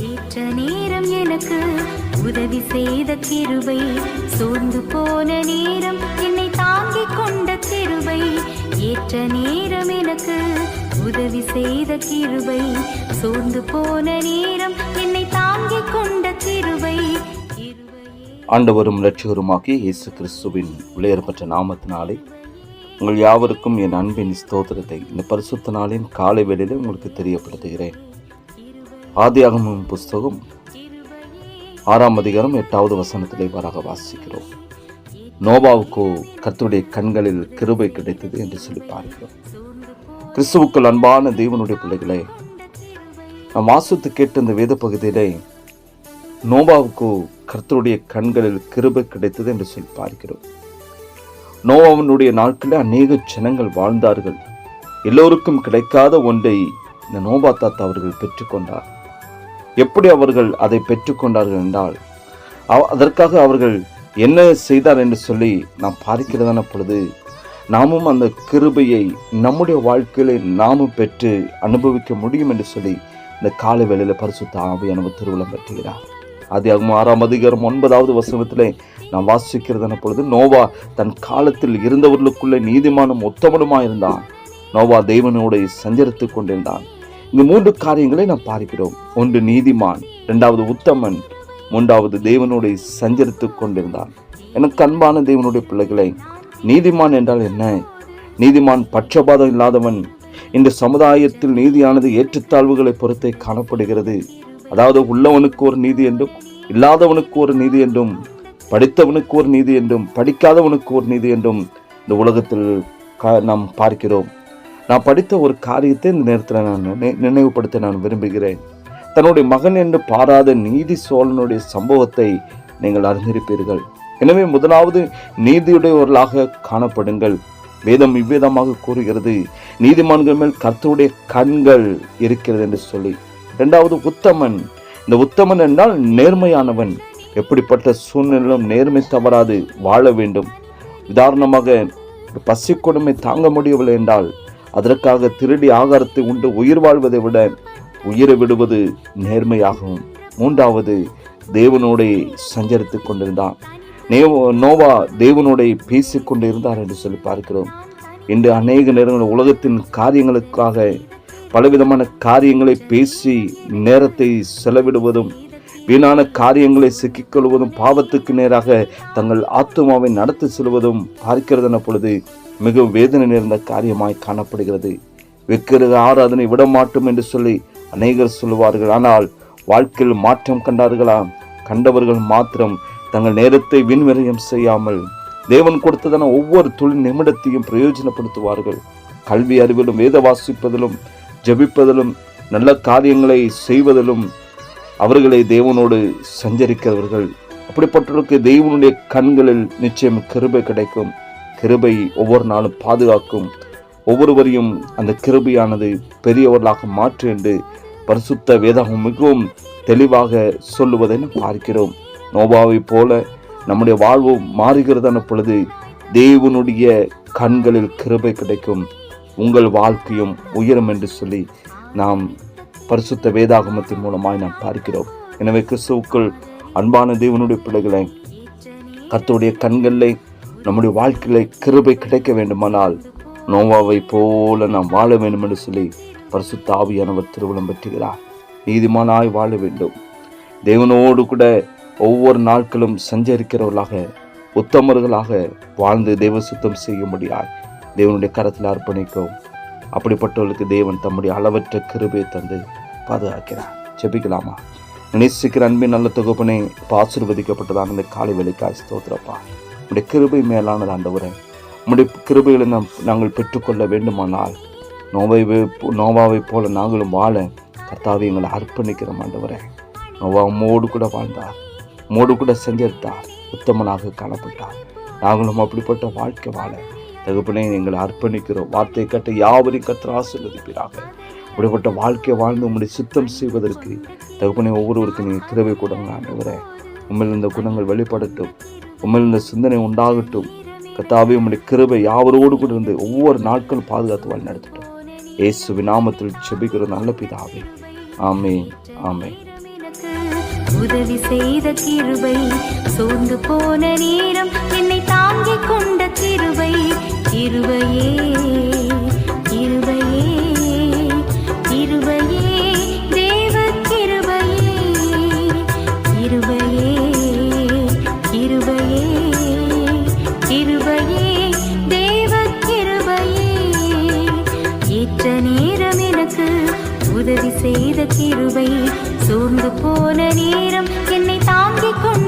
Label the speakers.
Speaker 1: ஏற்ற நேரம் எனக்கு உதவி செய்த கிருபை. சோர்ந்து போன நேரம் என்னை தாங்கிக் கொண்ட கிருபை. ஏற்ற நேரம் எனக்கு உதவி செய்த கிருபை. சோர்ந்து போன நேரம் என்னை தாங்கிக் கொண்ட கிருபை.
Speaker 2: ஆண்டவரும் இரட்சகருமாகிய இயேசு கிறிஸ்துவின் விளையேற்பட்ட நாமத்தினாலே உங்கள் யாவருக்கும் என் அன்பின் ஸ்தோத்திரத்தை இந்த பரிசுத்த நாளின் காலை வேளையிலே உங்களுக்கு தெரியப்படுத்துகிறேன். ஆதியாகமும் புஸ்தகம் ஆறாம் அதிகாரம் எட்டாவது வசனத்திலே வராக வாசிக்கிறோம். நோபாவுக்கு கர்த்தருடைய கண்களில் கிருபை கிடைத்தது என்று சொல்லி பார்க்கிறோம். கிறிஸ்துவுக்குள் அன்பான தேவனுடைய பிள்ளைகளே நாம் வாசித்து கேட்ட இந்த வேத பகுதியிலே நோபாவுக்கு கர்த்தருடைய கண்களில் கிருபை கிடைத்தது என்று சொல்லி பார்க்கிறோம். நோவாவினுடைய நாட்களில் அநேக ஜனங்கள் வாழ்ந்தார்கள். எல்லோருக்கும் கிடைக்காத ஒன்றை இந்த நோபா தாத்தா அவர்கள் பெற்றுக்கொண்டார். எப்படி அவர்கள் அதை பெற்றுக்கொண்டார்கள் என்றால் அவ- அதற்காக அவர்கள் என்ன செய்தார் என்று சொல்லி நாம் பார்க்கிறதான பொழுது நாமும் அந்த கிருபையை நம்முடைய வாழ்க்கையில நாமும் பெற்று அனுபவிக்க முடியும் என்று சொல்லி இந்த காலை வேளையில் பரிசுத்த ஆவியானவர் திருவிழம் பெற்றுகிறார். அதிகம் ஆறாம் அதிகாரம் ஒன்பதாவது வசனத்திலே நாம் வாசிக்கிறதன பொழுது நோவா தன் காலத்தில் இருந்தவர்களுக்குள்ளே நீதிமானும் உத்தமனுமாயிருந்தான். நோவா தெய்வனோடு சஞ்சரித்துக் கொண்டிருந்தான். இந்த மூன்று காரியங்களை நாம் பார்க்கிறோம். ஒன்று நீதிமான் இரண்டாவது உத்தமன் மூன்றாவது தேவனோடு சஞ்சரித்துக் கொண்டிருந்தான். எனக்கு அன்பான தேவனுடைய பிள்ளைகளை நீதிமான் என்றால் என்ன? நீதிமான் பட்சபாதம் இல்லாதவன். இந்த சமுதாயத்தில் நீதியானது ஏற்றுத்தாழ்வுகளை பொறுத்தே காணப்படுகிறது. அதாவது உள்ளவனுக்கு ஒரு நீதி என்றும் இல்லாதவனுக்கு ஒரு நீதி என்றும் படித்தவனுக்கு ஒரு நீதி என்றும் படிக்காதவனுக்கு ஒரு நீதி என்றும் இந்த உலகத்தில் நாம் பார்க்கிறோம். நான் படித்த ஒரு காரியத்தை இந்த நேரத்தில் நான் நினை- நினைவுபடுத்த நான் விரும்புகிறேன். தன்னுடைய மகன் என்று பாராத நீதி சோழனுடைய சம்பவத்தை நீங்கள் அறிந்திருப்பீர்கள். எனவே முதலாவது நீதியுடையவர்களாக காணப்படுங்கள். வேதம் இவ்விதமாக கூறுகிறது நீதிமான்கள் மேல் கர்த்தருடைய கண்கள் இருக்கிறது என்று சொல்லி. இரண்டாவது உத்தமன். இந்த உத்தமன் என்றால் நேர்மையானவன். எப்படிப்பட்ட சூழ்நிலையிலும் நேர்மை தவறாது வாழ வேண்டும். உதாரணமாக பசி கொடுமை தாங்க முடியவில்லை என்றால் அதற்காக திருடி ஆகாரத்தை உண்டு உயிர் வாழ்வதை விட உயிரை விடுவது நேர்மையாகும். மூன்றாவது தேவனோட சஞ்சரித்துக் கொண்டிருந்தான். நேவோ நோவா தேவனோட பேசிக் கொண்டிருந்தார் என்று சொல்லி பார்க்கிறோம். இன்று அநேக நேரங்கள் உலகத்தின் காரியங்களுக்காக பலவிதமான காரியங்களை பேசி நேரத்தை செலவிடுவதும் வீணான காரியங்களை சிக்கிக்கொள்வதும் பாவத்துக்கு நேராக தங்கள் ஆத்துமாவை நடத்தி செல்வதும் பார்க்கிறதென பொழுது மிகவும் வேதனை நேர்ந்த காரியமாய் காணப்படுகிறது. விக்கிரக ஆராதனை விட மாட்டோம் என்று சொல்லி அநேகர் சொல்லுவார்கள். ஆனால் வாழ்க்கையில் மாற்றம் கண்டார்களா கண்டவர்கள் மாத்திரம் தங்கள் நேரத்தை விண்விரயம் செய்யாமல் தேவன் கொடுத்ததான ஒவ்வொரு தொழில் நிமிடத்தையும் பிரயோஜனப்படுத்துவார்கள். கல்வி அறிவிலும் வேத வாசிப்பதிலும் ஜெபிப்பதிலும் நல்ல காரியங்களை செய்வதிலும் அவர்களை தேவனோடு சஞ்சரிக்கிறவர்கள். அப்படிப்பட்டவர்களுக்கு தெய்வனுடைய கண்களில் நிச்சயம் கிருபை கிடைக்கும். கிருபை ஒவ்வொரு நாளும் பாதுகாக்கும். ஒவ்வொருவரையும் அந்த கிருபையானது பெரியவர்களாக மாற்று என்று பரிசுத்த வேதாகம் மிகவும் தெளிவாக சொல்லுவதை நாம் பார்க்கிறோம். நோபாவைப் போல நம்முடைய வாழ்வு மாறுகிறதான பொழுது தேவனுடைய கண்களில் கிருபை கிடைக்கும். உங்கள் வாழ்க்கையும் உயரும் என்று சொல்லி நாம் பரிசுத்த வேதாகமத்தின் மூலமாய் நாம் பார்க்கிறோம். எனவே கிறிஸ்துவுக்குள் அன்பான தேவனுடைய பிள்ளைகளை கர்த்தருடைய கண்களை நம்முடைய வாழ்க்கையில கிருபை கிடைக்க வேண்டுமானால் நோவாவை போல நாம் வாழ வேண்டும் என்று சொல்லி பரிசுத்த ஆவியானவர் திருவிழம் பெற்றுகிறார். நீதிமானாய் வாழ வேண்டும். தேவனோடு கூட ஒவ்வொரு நாட்களும் சஞ்சரிக்கிறவர்களாக உத்தமர்களாக வாழ்ந்து தெய்வ சுத்தம் செய்ய முடியாது தேவனுடைய கரத்தில் அர்ப்பணிக்கும் அப்படிப்பட்டவர்களுக்கு தேவன் தம்முடைய அளவற்ற கிருபை தந்து பாதுகாக்கிறார். ஜெபிக்கலாமா? நேசிக்கிற அன்பின் நல்ல தொகுப்பினை ஆசீர்வதிக்கப்பட்டதான இந்த காலை வேலைக்காய் ஸ்தோத்திரப்பா. உடைய கிருபை மேலானது ஆண்டவரே. உடைய கிருபைகளை நாம் நாங்கள் பெற்றுக்கொள்ள வேண்டுமானால் நோவை நோவாவை போல நாங்களும் வாழ கர்த்தாவை எங்களை அர்ப்பணிக்கிறோம் ஆண்டவரே. நோவா மோடு கூட வாழ்ந்தார். மோடு கூட செஞ்சிருந்தார் உத்தமனாக காணப்பட்டார். நாங்களும் அப்படிப்பட்ட வாழ்க்கை வாழ தகுப்பனை எங்களை அர்ப்பணிக்கிறோம். வார்த்தை கட்ட யாவரையும் கத்திர ஆசிர்வதிப்பீராக. இப்படிப்பட்ட வாழ்க்கையை வாழ்ந்து உங்களுடைய சுத்தம் செய்வதற்கு தகுப்பனை ஒவ்வொருவருக்கும் நீங்கள் கிருபை கொடுங்க ஆண்டவரே. உண்மையில் இந்த குணங்கள் வெளிப்படட்டும். உண்மையில் இந்த சிந்தனை உண்டாகட்டும். கத்தாவே உம்முடைய கிருபை யாவரோடு கூட இருந்து ஒவ்வொரு நாட்களும் பாதுகாத்து வழி நடத்தட்டும். ஏசு விநாமத்தில் செபிக்கிற நல்ல பிதாவே. ஆமே ஆமே
Speaker 1: உதவி செய்த கிருபை சோர்ந்து போன நேரம் என்னை தாங்கிக் கொண்ட கிருபை. கிருபையே கிருபையே கிருபையே தேவ கிருபையே கிருபையே கிருபையே கிருபையே தேவ கிருபையே ஏற்ற நேரம் எனக்கு உதவி செய்த கிருபை சோர்ந்து போன நேரம் என்னை தாங்கிக் கொண்டு